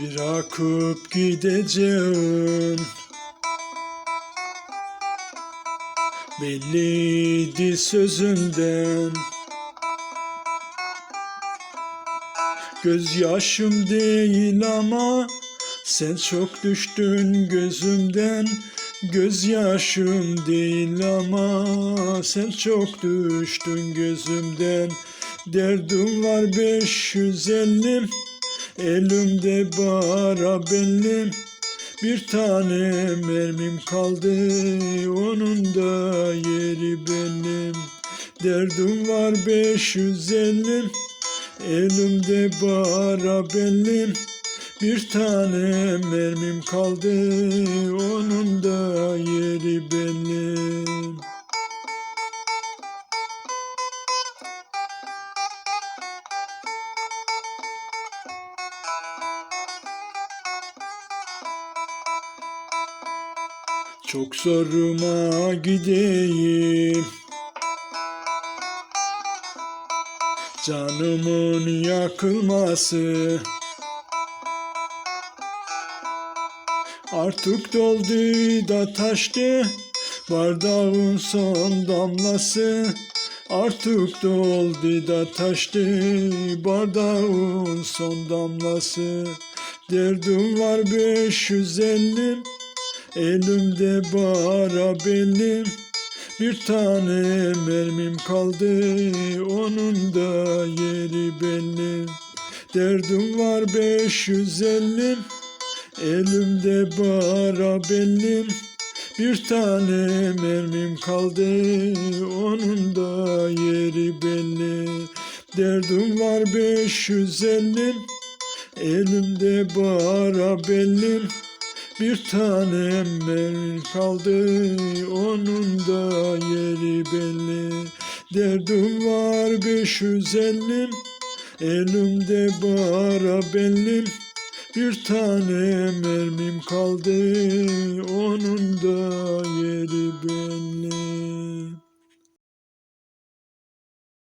Bırakıp gideceğim. Belliydi sözünden Gözyaşım değil ama Sen çok düştün gözümden. Gözyaşım değil ama Sen çok düştün gözümden. Derdim var 550 Elimde bara benim bir tane mermim kaldı. Onun da yeri benim. Derdim var 550 elimde bara benim bir tane mermim kaldı. Onun da yeri benim Çok zoruma gideyim. Canımın yakılması. Artık doldu da taştı Bardağın son damlası. Artık doldu da taştı Bardağın son damlası. Derdim var 550 Elimde bara benim bir tane mermim kaldı. Onun da yeri belli. Derdim var 550 elimde bara benim bir tane mermim kaldı. Onun da yeri belli. Derdim var 550 elimde bara benim bir tanem kaldı onun da yeri belli. Derdim var 550 elimde bara benim bir tane mermim kaldı onun